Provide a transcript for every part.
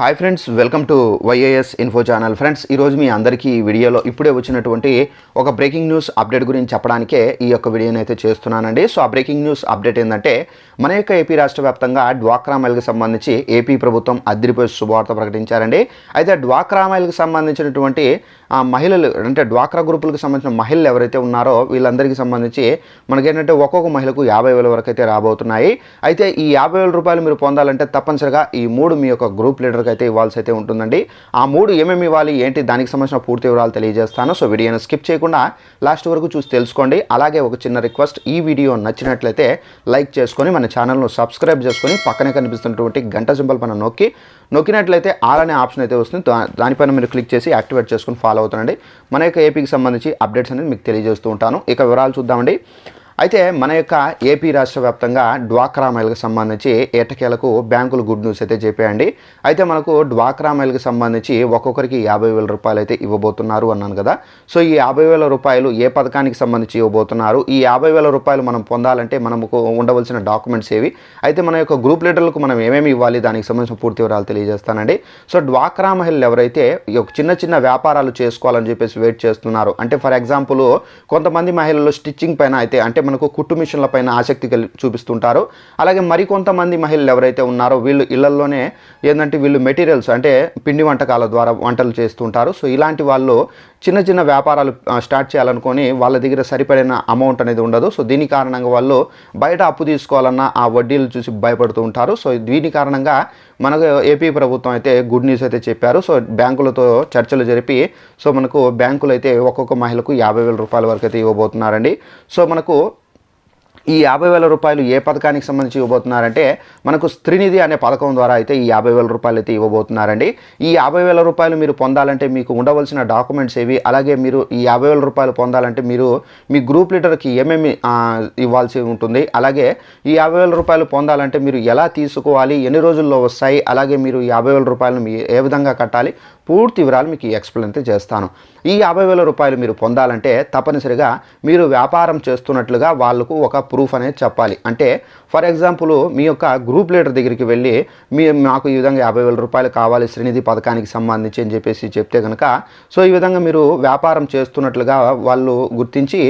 Hi friends welcome to YAS info channel friends ఈరోజు మీ అందరికీ ఈ వీడియోలో ఇప్పుడే వచ్చినటువంటి ఒక బ్రేకింగ్ న్యూస్ అప్డేట్ గురించి చెప్పడానికే ఈ యొక్క వీడియోని అయితే చేస్తున్నానండి. సో ఆ బ్రేకింగ్ న్యూస్ అప్డేట్ ఏంటంటే మన యొక్క ఏపీ రాష్ట్ర వ్యాప్తంగా డ్వాక్రా మైల్కి సంబంధించి ఏపీ ప్రభుత్వం అద్దరిపోయి శుభవార్త ప్రకటించారండి. అయితే డ్వాక్రా మైల్కి సంబంధించినటువంటి ఆ మహిళలు అంటే డ్వాక్రా గ్రూపులకు సంబంధించిన మహిళలు ఎవరైతే ఉన్నారో వీళ్ళందరికీ సంబంధించి మనకేంటంటే ఒక్కొక్క మహిళకు యాభై వేల వరకు అయితే రాబోతున్నాయి. అయితే ఈ యాభై వేల రూపాయలు మీరు పొందాలంటే తప్పనిసరిగా ఈ మూడు మీ యొక్క గ్రూప్ లీడర్కి అయితే ఇవ్వాల్సి అయితే ఉంటుందండి. ఆ మూడు ఏమేమి ఇవ్వాలి ఏంటి దానికి సంబంధించిన పూర్తి వివరాలు తెలియజేస్తాను. సో వీడియోని స్కిప్ చేయకుండా లాస్ట్ వరకు చూసి తెలుసుకోండి. అలాగే ఒక చిన్న రిక్వెస్ట్ ఈ వీడియో నచ్చినట్లయితే లైక్ చేసుకొని మన ఛానల్ను సబ్స్క్రైబ్ చేసుకొని పక్కనే కనిపిస్తున్నటువంటి గంట సింబల్ పైన నొక్కి నొక్కినట్లయితే ఆల్ అనే ఆప్షన్ అయితే వస్తుంది. దానిపైన మీరు క్లిక్ చేసి యాక్టివేట్ చేసుకుని ఫాలో అవుతానండి. మన యొక్క ఏపీకి సంబంధించి అప్డేట్స్ అనేది మీకు తెలియజేస్తూ ఉంటాను. ఇక వివరాలు చూద్దామండి. అయితే మన యొక్క ఏపీ రాష్ట్ర వ్యాప్తంగా డ్వాక్రా మైల్కి సంబంధించి ఎట్టకేలకు బ్యాంకులు గుడ్ న్యూస్ అయితే చెప్పేయండి. అయితే మనకు డ్వాక్రా మైల్కి సంబంధించి ఒక్కొక్కరికి యాభై వేల రూపాయలు అయితే ఇవ్వబోతున్నారు అన్నాను కదా. సో ఈ యాభై వేల రూపాయలు ఏ పథకానికి సంబంధించి ఇవ్వబోతున్నారు? ఈ యాభై వేల రూపాయలు మనం పొందాలంటే మనకు ఉండవలసిన డాక్యుమెంట్స్ ఏవి? అయితే మన యొక్క గ్రూప్ లీడర్లకు మనం ఏమేమి ఇవ్వాలి? దానికి సంబంధించిన పూర్తి వివరాలు తెలియజేస్తానండి. సో డ్వాక్రా మహిళలు ఎవరైతే ఈ చిన్న చిన్న వ్యాపారాలు చేసుకోవాలని చెప్పేసి వెయిట్ చేస్తున్నారు. అంటే ఫర్ ఎగ్జాంపుల్ కొంతమంది మహిళలు స్టిచ్చింగ్ పైన అయితే అంటే మనకు కుట్టు మిషన్ల పైన ఆసక్తి చూపిస్తుంటారు. అలాగే మరికొంతమంది మహిళలు ఎవరైతే ఉన్నారో వీళ్ళు ఇళ్ళలోనే ఏంటంటే వీళ్ళు మెటీరియల్స్ అంటే పిండి వంటకాల ద్వారా వంటలు చేస్తుంటారు. సో ఇలాంటి వాళ్ళు చిన్న చిన్న వ్యాపారాలు స్టార్ట్ చేయాలనుకొని వాళ్ళ దగ్గర సరిపడిన అమౌంట్ అనేది ఉండదు. సో దీని కారణంగా వాళ్ళు బయట అప్పు తీసుకోవాలన్నా ఆ వడ్డీలు చూసి భయపడుతూ ఉంటారు. సో దీని కారణంగా మనకు ఏపీ ప్రభుత్వం అయితే గుడ్ న్యూస్ అయితే చెప్పారు. సో బ్యాంకులతో చర్చలు జరిపి సో మనకు బ్యాంకులు అయితే ఒక్కొక్క మహిళకు యాభై వేల రూపాయల వరకు అయితే ఇవ్వబోతున్నారండి. సో మనకు ఈ యాభై వేల రూపాయలు ఏ పథకానికి సంబంధించి ఇవ్వబోతున్నారంటే మనకు స్త్రీనిధి అనే పథకం ద్వారా అయితే ఈ యాభై వేల రూపాయలు అయితే ఇవ్వబోతున్నారండి. ఈ యాభై వేల రూపాయలు మీరు పొందాలంటే మీకు ఉండవలసిన డాక్యుమెంట్స్ ఏవి? అలాగే మీరు ఈ యాభై వేల రూపాయలు పొందాలంటే మీరు మీ గ్రూప్ లీడర్కి ఏమేమి ఇవ్వాల్సి ఉంటుంది? అలాగే ఈ యాభై వేల రూపాయలు పొందాలంటే మీరు ఎలా తీసుకోవాలి? ఎన్ని రోజుల్లో వస్తాయి? అలాగే మీరు యాభై వేల రూపాయలు మీ ఏ విధంగా కట్టాలి? పూర్తి వివరాలు మీకు ఎక్స్ప్లెయిన్ అయితే చేస్తాను. ఈ యాభై వేల రూపాయలు మీరు పొందాలంటే తప్పనిసరిగా మీరు వ్యాపారం చేస్తున్నట్లుగా వాళ్ళకు ఒక ప్రూఫ్ అనేది చెప్పాలి. అంటే ఫర్ ఎగ్జాంపుల్ మీ యొక్క గ్రూప్ లీడర్ దగ్గరికి వెళ్ళి మీ మాకు ఈ విధంగా యాభై వేల రూపాయలు కావాలి శ్రీనిధి పథకానికి సంబంధించి అని చెప్పేసి చెప్తే కనుక సో ఈ విధంగా మీరు వ్యాపారం చేస్తున్నట్లుగా వాళ్ళు గుర్తించి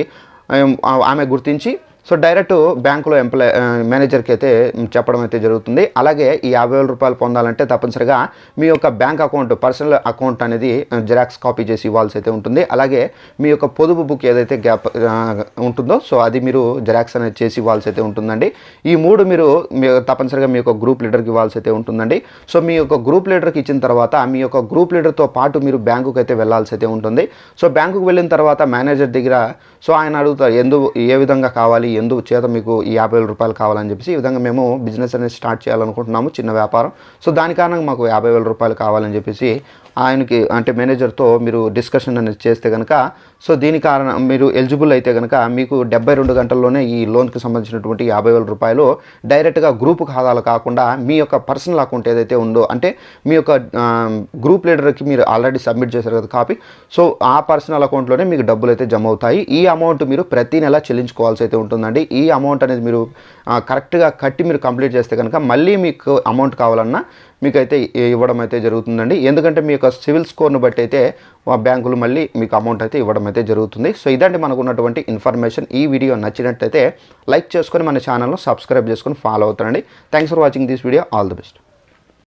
ఆమె గుర్తించి సో డైరెక్ట్ బ్యాంకులో ఎంప్లాయ్ మేనేజర్కి అయితే చెప్పడం అయితే జరుగుతుంది. అలాగే ఈ యాభై వేల రూపాయలు పొందాలంటే తప్పనిసరిగా మీ యొక్క బ్యాంక్ అకౌంట్ పర్సనల్ అకౌంట్ అనేది జిరాక్స్ కాపీ చేసి ఇవ్వాల్సి అయితే ఉంటుంది. అలాగే మీ యొక్క పొదుపు బుక్ ఏదైతే గ్యాప్ ఉంటుందో సో అది మీరు జిరాక్స్ అనేది చేసి ఇవ్వాల్సి అయితే ఉంటుందండి. ఈ మూడు మీరు మీ తప్పనిసరిగా మీ యొక్క గ్రూప్ లీడర్కి ఇవ్వాల్సి అయితే ఉంటుందండి. సో మీ యొక్క గ్రూప్ లీడర్కి ఇచ్చిన తర్వాత మీ యొక్క గ్రూప్ లీడర్తో పాటు మీరు బ్యాంకుకి అయితే వెళ్ళాల్సి అయితే ఉంటుంది. సో బ్యాంకుకు వెళ్ళిన తర్వాత మేనేజర్ దగ్గర సో ఆయన అడుగుతారు ఎందు ఏ విధంగా కావాలి ఎందు చేత మీకు ఈ యాభై వేల రూపాయలు కావాలని చెప్పేసి ఈ విధంగా మేము బిజినెస్ అనేది స్టార్ట్ చేయాలనుకుంటున్నాము చిన్న వ్యాపారం. సో దాని కారణంగా మాకు యాభై వేల రూపాయలు కావాలని చెప్పేసి ఆయనకి అంటే మేనేజర్తో మీరు డిస్కషన్ అనేది చేస్తే కనుక సో దీని కారణం మీరు ఎలిజిబుల్ అయితే కనుక మీకు డెబ్బై రెండు గంటల్లోనే ఈ లోన్కి సంబంధించినటువంటి యాభై వేల రూపాయలు డైరెక్ట్గా గ్రూప్ ఖాతాలు కాకుండా మీ యొక్క పర్సనల్ అకౌంట్ ఏదైతే ఉందో అంటే మీ యొక్క గ్రూప్ లీడర్కి మీరు ఆల్రెడీ సబ్మిట్ చేశారు కదా కాపీ సో ఆ పర్సనల్ అకౌంట్లోనే మీకు డబ్బులు అయితే జమ అవుతాయి. ఈ అమౌంట్ మీరు ప్రతి నెల చెల్లించుకోవాల్సి అయితే ఉంటుంది. ఉంటుందండి ఈ అమౌంట్ అనేది మీరు కరెక్ట్గా కట్టి మీరు కంప్లీట్ చేస్తే కనుక మళ్ళీ మీకు అమౌంట్ కావాలన్నా మీకైతే ఇవ్వడం అయితే జరుగుతుందండి. ఎందుకంటే మీ యొక్క సివిల్ స్కోర్ను బట్టి అయితే మా బ్యాంకులు మళ్ళీ మీకు అమౌంట్ అయితే ఇవ్వడం అయితే జరుగుతుంది. సో ఇదండి మనకు ఉన్నటువంటి ఇన్ఫర్మేషన్ ఈ వీడియో నచ్చినట్టయితే లైక్ చేసుకొని మన ఛానల్ను సబ్స్క్రైబ్ చేసుకొని ఫాలో అవుతారండి thanks for watching this video all the best